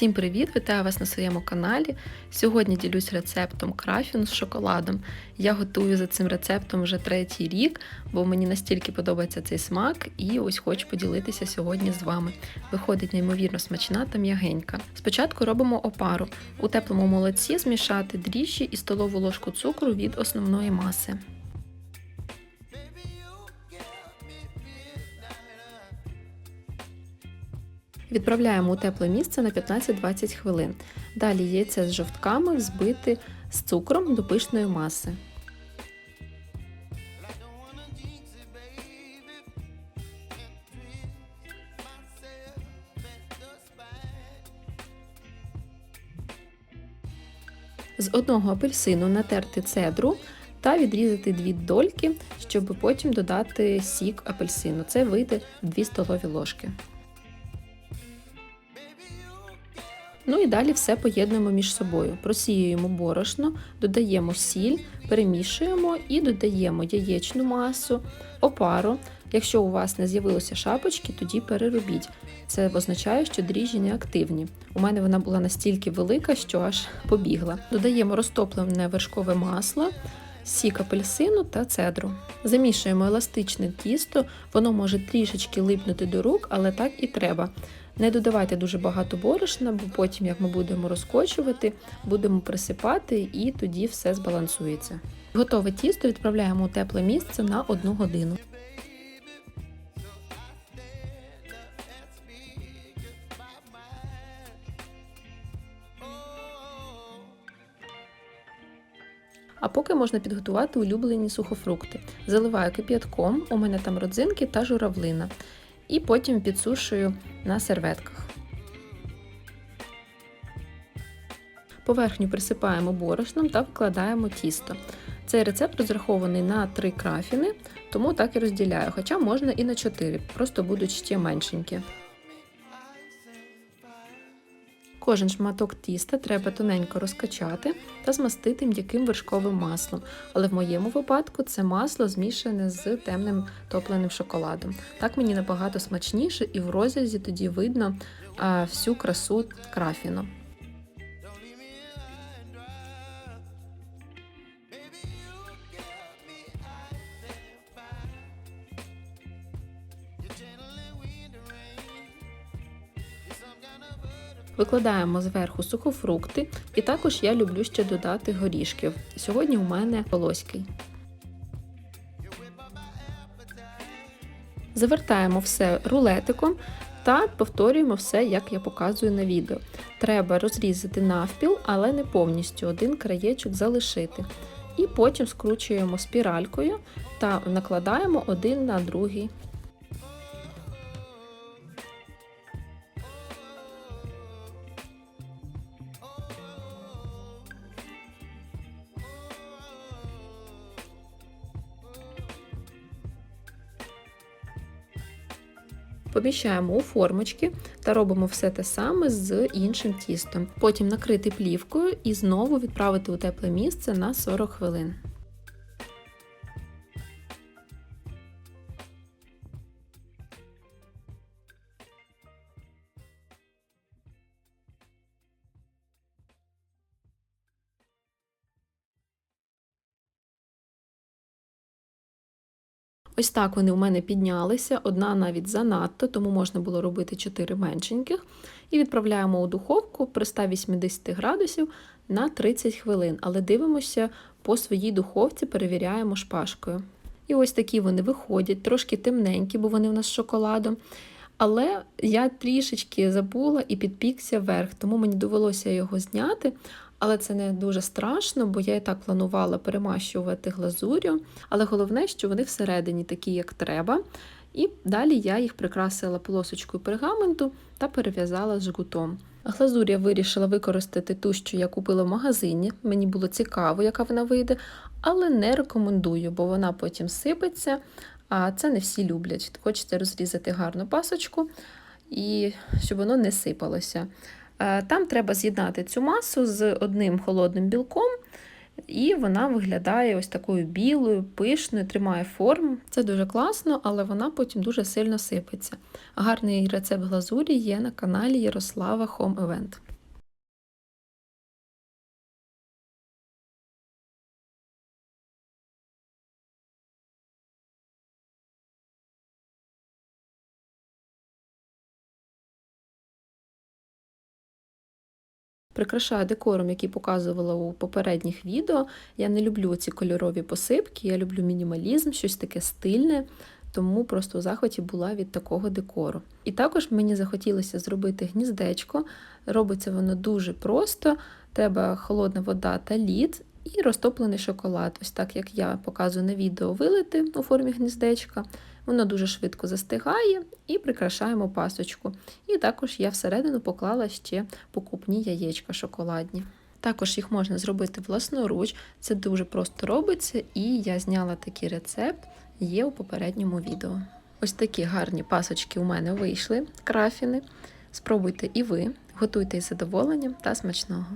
Всім привіт! Вітаю вас на своєму каналі. Сьогодні ділюсь рецептом крафін з шоколадом. Я готую за цим рецептом вже третій рік, бо мені настільки подобається цей смак, і ось хочу поділитися сьогодні з вами. Виходить неймовірно смачна та м'ягенька. Спочатку робимо опару. У теплому молоці змішати дріжджі і столову ложку цукру від основної маси. Відправляємо у тепле місце на 15-20 хвилин. Далі яйце з жовтками взбити з цукром до пишної маси. З одного апельсину натерти цедру та відрізати дві дольки, щоб потім додати сік апельсину. Це вийде 2 столові ложки. Ну і далі все поєднуємо між собою. Просіюємо борошно, додаємо сіль, перемішуємо і додаємо яєчну масу, опару. Якщо у вас не з'явилося шапочки, тоді переробіть. Це означає, що дріжджі не активні. У мене вона була настільки велика, що аж побігла. Додаємо розтоплене вершкове масло. Сік апельсину та цедру. Замішуємо еластичне тісто, воно може трішечки липнути до рук, але так і треба. Не додавайте дуже багато борошна, бо потім, як ми будемо розкочувати, будемо присипати і тоді все збалансується. Готове тісто відправляємо у тепле місце на 1 годину. А поки можна підготувати улюблені сухофрукти. Заливаю кип'ятком, у мене там родзинки та журавлина і потім підсушую на серветках. Поверхню присипаємо борошном та вкладаємо тісто. Цей рецепт розрахований на 3 крафіни, тому так і розділяю, хоча можна і на 4, просто будуть ще меншенькі. Кожен шматок тіста треба тоненько розкачати та змастити м'яким вершковим маслом, але в моєму випадку це масло змішане з темним топленим шоколадом. Так мені набагато смачніше і в розрізі тоді видно а, всю красу крафіну. Викладаємо зверху сухофрукти, і також я люблю ще додати горішків. Сьогодні у мене волоський. Завертаємо все рулетиком та повторюємо все, як я показую на відео. Треба розрізати навпіл, але не повністю один краєчок залишити. І потім скручуємо спіралькою та накладаємо один на другий Поміщаємо у формочки та робимо все те саме з іншим тістом. Потім накрити плівкою і знову відправити у тепле місце на 40 хвилин. Ось так вони у мене піднялися, одна навіть занадто, тому можна було робити 4 меншеньких. І відправляємо у духовку при 180 градусів на 30 хвилин. Але дивимося по своїй духовці, перевіряємо шпажкою. І ось такі вони виходять, трошки темненькі, бо вони в нас з шоколадом. Але я трішечки забула і підпікся вверх, тому мені довелося його зняти. Але це не дуже страшно, бо я і так планувала перемащувати глазурю. Але головне, що вони всередині такі, як треба. І далі я їх прикрасила полосочкою пергаменту та перев'язала жгутом. Глазурь я вирішила використати ту, що я купила в магазині. Мені було цікаво, яка вона вийде, але не рекомендую, бо вона потім сипеться, а це не всі люблять. Хочеться розрізати гарну пасочку і щоб воно не сипалося. Е, там треба з'єднати цю масу з одним холодним білком, і вона виглядає ось такою білою, пишною, тримає форму. Це дуже класно, але вона потім дуже сильно сипеться. Гарний рецепт глазурі є на каналі Ярослава Home Event. Прикрашаю декором, який показувала у попередніх відео. Я не люблю ці кольорові посипки, я люблю мінімалізм, щось таке стильне, тому просто у захваті була від такого декору. І також мені захотілося зробити гніздечко. Робиться воно дуже просто. Треба холодна вода та лід і розтоплений шоколад. Ось так як я показую на відео, вилити у формі гніздечка. Воно дуже швидко застигає і прикрашаємо пасочку. І також я всередину поклала ще покупні яєчка шоколадні. Також їх можна зробити власноруч, це дуже просто робиться, і я зняла такий рецепт, є у попередньому відео. Ось такі гарні пасочки у мене вийшли, крафіни. Спробуйте і ви, готуйте із задоволенням та смачного.